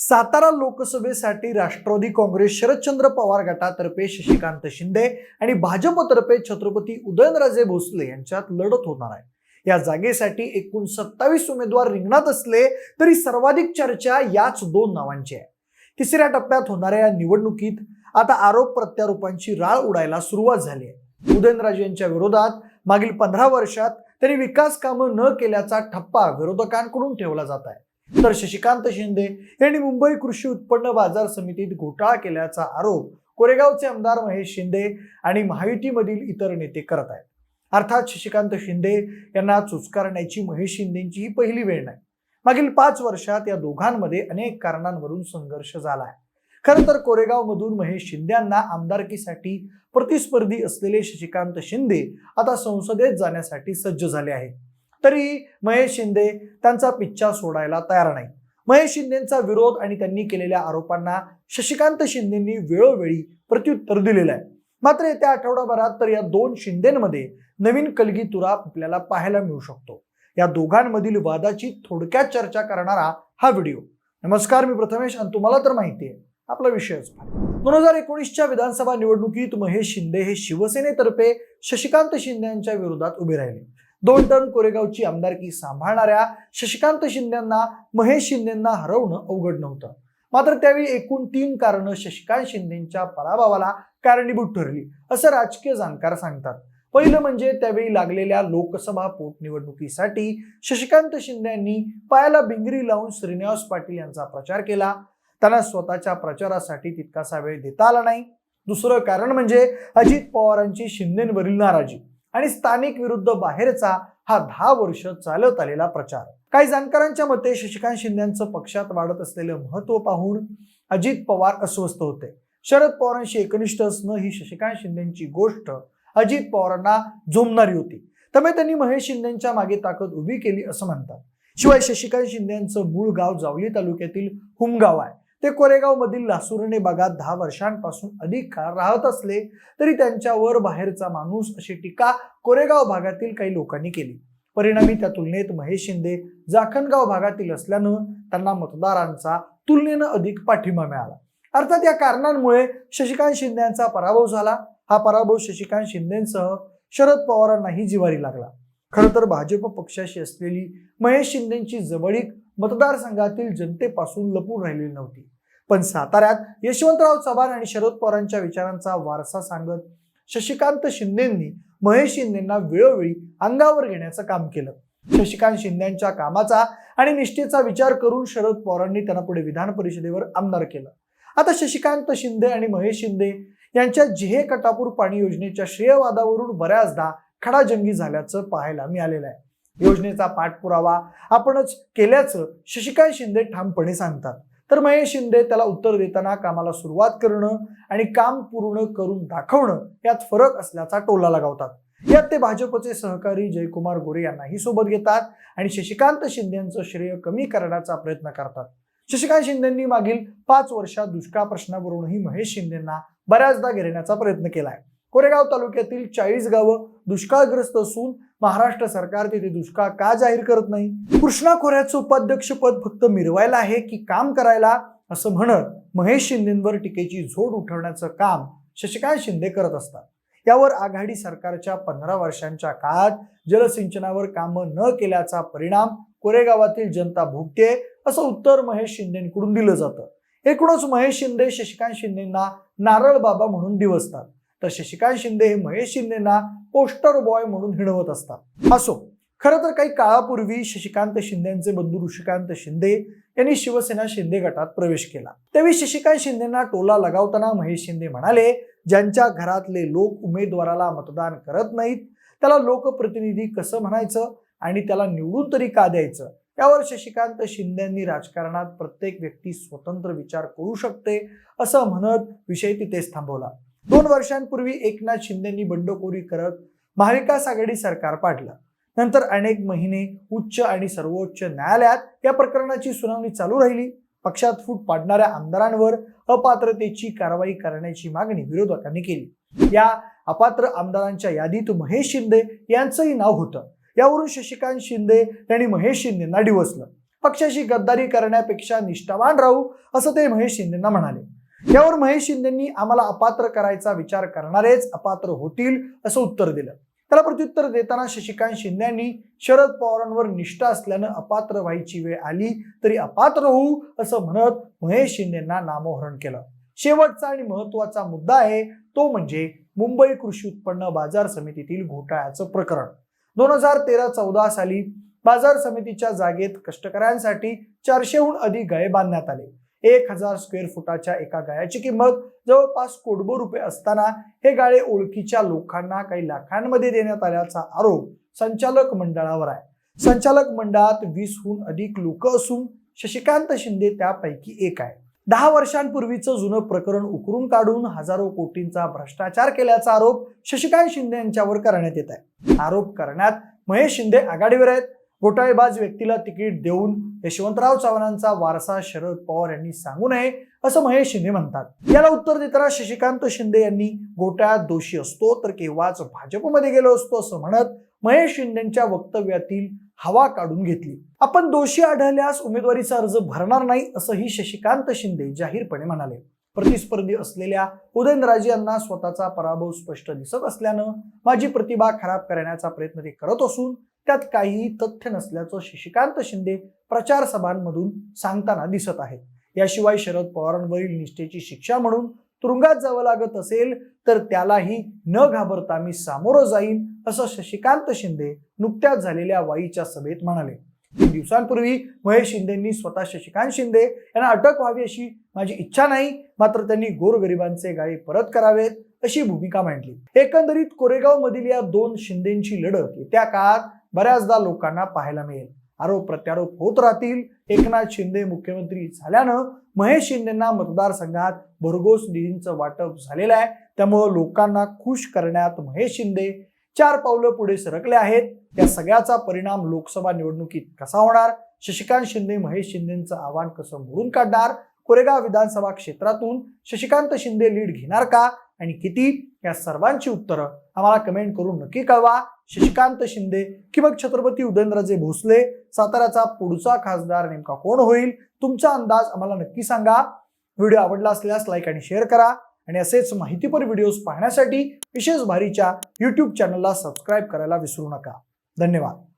सातारा लोकसभेसाठी राष्ट्रवादी काँग्रेस शरदचंद्र पवार गटातर्फे शशिकांत शिंदे आणि भाजपतर्फे छत्रपती उदयनराजे भोसले यांच्यात लढत होणार आहे. या जागेसाठी एकूण सत्तावीस उमेदवार रिंगणात असले तरी सर्वाधिक चर्चा याच दोन नावांची आहे. तिसऱ्या टप्प्यात होणाऱ्या या निवडणुकीत आता आरोप प्रत्यारोपांची राळ उडायला सुरुवात झाली आहे. उदयनराजे यांच्या विरोधात मागील पंधरा वर्षात त्यांनी विकास कामं न केल्याचा ठप्पा विरोधकांकडून ठेवला जात आहे. तर शशिकांत शिंदे यांनी मुंबई कृषी उत्पन्न बाजार समितीत घोटाळा केल्याचा आरोप कोरेगावचे आमदार महेश शिंदे आणि महायुतीमधील इतर नेते करत आहेत. अर्थात शशिकांत शिंदे यांना चुचकारण्याची महेश शिंदेची ही पहिली वेळ नाही. मागील पाच वर्षात या दोघांमध्ये अनेक कारणांवरून संघर्ष झाला आहे. खरं तर कोरेगावमधून महेश शिंदे यांना आमदारकीसाठी प्रतिस्पर्धी असलेले शशिकांत शिंदे आता संसदेत जाण्यासाठी सज्ज झाले आहेत. तरी महेश शिंदे त्यांचा पिच्छा सोडायला तयार नाही. महेश शिंदेचा विरोध आणि त्यांनी केलेल्या आरोपांना शशिकांत शिंदेंनी वेळोवेळी प्रत्युत्तर दिलेलं आहे. मात्र येत्या आठवडाभरात तर या दोन शिंदेमध्ये नवीन कलगी तुरा आपल्याला पाहायला मिळू शकतो. या दोघांमधील वादाची थोडक्यात चर्चा करणारा हा व्हिडिओ. नमस्कार मी प्रथमेश आणि तुम्हाला तर माहिती आहे आपला विषयच दोन हजार एकोणीसच्या विधानसभा निवडणुकीत महेश शिंदे हे शिवसेनेतर्फे शशिकांत शिंदे यांच्या विरोधात उभे राहिले. दोन टन कोरेगावची आमदारकी सांभाळणाऱ्या शशिकांत शिंदेंना महेश शिंदेंना हरवणं अवघड नव्हतं. मात्र त्यावेळी एकूण तीन कारणं शशिकांत शिंदेच्या पराभवाला कारणीभूत ठरली असं राजकीय जाणकार सांगतात. पहिलं म्हणजे त्यावेळी लागलेल्या लोकसभा पोटनिवडणुकीसाठी शशिकांत शिंदे यांनी पायाला बिंगरी लावून श्रीनिवास पाटील यांचा प्रचार केला. त्यांना स्वतःच्या प्रचारासाठी तितकासा वेळ देता आला नाही. दुसरं कारण म्हणजे अजित पवारांची शिंदेवरील नाराजी. आणि स्थानिक विरुद्ध बाहेरचा हा दहा वर्ष चालत आलेला प्रचार. काही जाणकारांच्या मते शशिकांत शिंदेचं पक्षात वाढत असलेलं महत्त्व पाहून अजित पवार अस्वस्थ होते. शरद पवारांशी एकनिष्ठ असणं ही शशिकांत शिंदेची गोष्ट. अजित पवारांना झोमणारी होती. त्यामुळे त्यांनी महेश शिंदेच्या मागे ताकद उभी केली असं म्हणतात. शिवाय शशिकांत शिंदेचं मूळ गाव जावली तालुक्यातील हुमगाव आहे. ते कोरेगाव मधील लासुर्णे भागात दहा वर्षांपासून अधिक काळ राहत असले तरी त्यांच्यावर बाहेरचा माणूस अशी टीका कोरेगाव भागातील काही लोकांनी केली. परिणामी त्या तुलनेत महेश शिंदे जाखणगाव भागातील असल्यानं त्यांना मतदारांचा तुलनेनं अधिक पाठिंबा मिळाला. अर्थात या कारणांमुळे शशिकांत शिंदेचा यांचा पराभव झाला. हा पराभव शशिकांत शिंदेसह शरद पवारांनाही जिवारी लागला. खरं तर भाजप पक्षाशी असलेली महेश शिंदेची जवळीक मतदारसंघातील जनतेपासून लपून राहिलेली नव्हती. पण साताऱ्यात यशवंतराव चव्हाण आणि शरद पवारांच्या विचारांचा वारसा सांगत शशिकांत शिंदेंनी महेश शिंदेंना वेळोवेळी अंगावर घेण्याचं काम केलं. शशिकांत शिंदेच्या कामाचा आणि निष्ठेचा विचार करून शरद पवारांनी त्यांना पुढे विधान परिषदेवर आमदार केलं. आता शशिकांत शिंदे आणि महेश शिंदे यांच्या जिहे कटापूर पाणी योजनेच्या श्रेयवादावरून बऱ्याचदा खडाजंगी झाल्याचं पाहायला मिळालेलं आहे. योजनेचा पाठपुरावा आपणच केल्याचं शशिकांत शिंदे ठामपणे सांगतात. तर महेश शिंदे त्याला उत्तर देताना कामाला सुरुवात करणं आणि काम पूर्ण करून दाखवणं यात फरक असल्याचा टोला लगावतात. यात ते भाजपचे सहकारी जयकुमार गोरे यांनाही सोबत घेतात आणि शशिकांत शिंदेचं श्रेय कमी करण्याचा प्रयत्न करतात. शशिकांत शिंदेंनी मागील पाच वर्षात दुष्काळ प्रश्नावरूनही महेश शिंदेंना बऱ्याचदा घेरण्याचा प्रयत्न केलाय. कोरेगाव तालुक्यातील चाळीस गावं दुष्काळग्रस्त असून महाराष्ट्र सरकार तिथे दुष्काळ का जाहीर करत नाही? कृष्णा खोऱ्याचं उपाध्यक्ष पद फक्त मिरवायला आहे की काम करायला? असं म्हणत महेश शिंदेंवर टीकेची झोड उठवण्याचं काम शशिकांत शिंदे करत असतात. यावर आघाडी सरकारच्या पंधरा वर्षांच्या काळात जलसिंचनावर कामं न केल्याचा परिणाम कोरेगावातील जनता भोगते असं उत्तर महेश शिंदेकडून दिलं जातं. एकूणच महेश शिंदे शशिकांत शिंदेना नारळ बाबा म्हणून दिवसतात. तर शशिकांत शिंदे हे महेश शिंदेना पोस्टर बॉय म्हणून हिणवत असतात. असो खरं तर काही काळापूर्वी शशिकांत शिंदेचे बंधू ऋषिकांत शिंदे यांनी शिवसेना शिंदे गटात प्रवेश केला. त्यावेळी शशिकांत शिंदेना टोला लगावताना महेश शिंदे म्हणाले ज्यांच्या घरातले लोक उमेदवाराला मतदान करत नाहीत त्याला लोकप्रतिनिधी कसं म्हणायचं आणि त्याला निवडून तरी का द्यायचं? यावर शशिकांत शिंदेंनी राजकारणात प्रत्येक व्यक्ती स्वतंत्र विचार करू शकते असं म्हणत विषय तिथेच थांबवला. दोन वर्षांपूर्वी एकनाथ शिंदेंनी बंडखोरी करत महाविकास आघाडी सरकार पाडलं. नंतर अनेक महिने उच्च आणि सर्वोच्च न्यायालयात या प्रकरणाची सुनावणी चालू राहिली. पक्षात फूट पाडणाऱ्या आमदारांवर अपात्रतेची कारवाई करण्याची मागणी विरोधकांनी केली. या अपात्र आमदारांच्या यादीत महेश शिंदे यांचंही नाव होतं. यावरून शशिकांत शिंदे यांनी महेश शिंदेंना डिवसलं पक्षाशी गद्दारी करण्यापेक्षा निष्ठावान राहू असं ते महेश शिंदेना म्हणाले. यावर महेश शिंदेंनी आम्हाला अपात्र करायचा विचार करणारेच अपात्र होतील असं उत्तर दिलं. त्याला प्रत्युत्तर देताना शशिकांत शिंदे यांनी शरद पवारांवर निष्ठा असल्यानं अपात्र व्हायची वेळ आली तरी अपात्र होऊ असं म्हणत महेश शिंदेंना नामोहरण केलं. शेवटचा आणि महत्त्वाचा मुद्दा आहे तो म्हणजे मुंबई कृषी उत्पन्न बाजार समितीतील घोटाळ्याचं प्रकरण. दोन हजार तेरा चौदा साली बाजार समितीच्या जागेत कष्टकऱ्यांसाठी चारशेहून अधिक गाळे बांधण्यात आले. एक हजार स्क्वेअर फुटाच्या एका गाळ्याची किंमत. जवळपास कोटभर रुपये असताना हे गाळे ओळखीच्या लोकांना काही लाखांमध्ये देण्यात आल्याचा आरोप संचालक मंडळावर आहे. संचालक मंडळात वीसहून अधिक लोक असून शशिकांत शिंदे त्यापैकी एक आहे. दहा वर्षांपूर्वीचं जुनं प्रकरण उकरून काढून हजारो कोटींचा भ्रष्टाचार केल्याचा आरोप शशिकांत शिंदे यांच्यावर करण्यात येत आहे. आरोप करण्यात महेश शिंदे आघाडीवर आहेत. घोटाळेबाज व्यक्तीला तिकीट देऊन यशवंतराव चव्हाणांचा वारसा शरद पवार यांनी सांगू नये असं महेश शिंदे म्हणतात. याला उत्तर देताना शशिकांत शिंदे यांनी घोटाळ्यात दोषी असतो तर केव्हाच भाजपमध्ये गेलो असतो असं म्हणत महेश शिंदेच्या वक्तव्यातील हवा काढून घेतली. आपण दोषी आढळल्यास उमेदवारीचा अर्ज भरणार नाही असंही शशिकांत शिंदे जाहीरपणे म्हणाले. प्रतिस्पर्धी असलेल्या उदयनराजे यांना स्वतःचा पराभव स्पष्ट दिसत असल्यानं माझी प्रतिभा खराब करण्याचा प्रयत्न ते करत असून त्यात काहीही तथ्य नसल्याचं शशिकांत शिंदे प्रचार सभांमधून सांगताना दिसत आहेत. याशिवाय शरद पवारांवरील निष्ठेची शिक्षा म्हणून तुरुंगात जावं लागत असेल तर त्यालाही न घाबरता मी सामोरं जाईन असं शशिकांत शिंदे नुकत्याच झालेल्या वाईच्या सभेत म्हणाले. दिवसांपूर्वी महेश शिंदेंनी स्वतः शशिकांत शिंदे यांना अटक व्हावी अशी माझी इच्छा नाही मात्र त्यांनी गोरगरिबांचे गाळे परत करावेत अशी भूमिका मांडली. एकंदरीत कोरेगाव मधील या दोन शिंदेची लढत येत्या काळात बऱ्याचदा लोकांना पाहायला मिळेल. आरोप प्रत्यारोप होत राहतील. एकनाथ शिंदे मुख्यमंत्री झाल्यानं महेश शिंदेना मतदारसंघात भरघोस निधींचं वाटप झालेलं आहे. त्यामुळं लोकांना खुश करण्यात महेश शिंदे चार पावलं पुढे सरकले आहेत. या सगळ्याचा परिणाम लोकसभा निवडणुकीत कसा होणार? शशिकांत शिंदे महेश शिंदेचं आव्हान कसं मोडून काढणार? कोरेगाव विधानसभा क्षेत्रातून शशिकांत शिंदे लीड घेणार का? आणि किती? या सर्वांची उत्तरं आम्हाला कमेंट करून नक्की कळवा. शशिकांत शिंदे की मग छत्रपती उदयनराजे भोसले साताऱ्याचा पुढचा खासदार नेमका कोण होईल? तुमचा अंदाज आम्हाला नक्की सांगा. व्हिडिओ आवडला असल्यास लाईक आणि शेअर करा. आणि असेच माहितीपर व्हिडिओज पाहण्यासाठी विशेष भारीच्या यूट्यूब चॅनलला सबस्क्राईब करायला विसरू नका. धन्यवाद.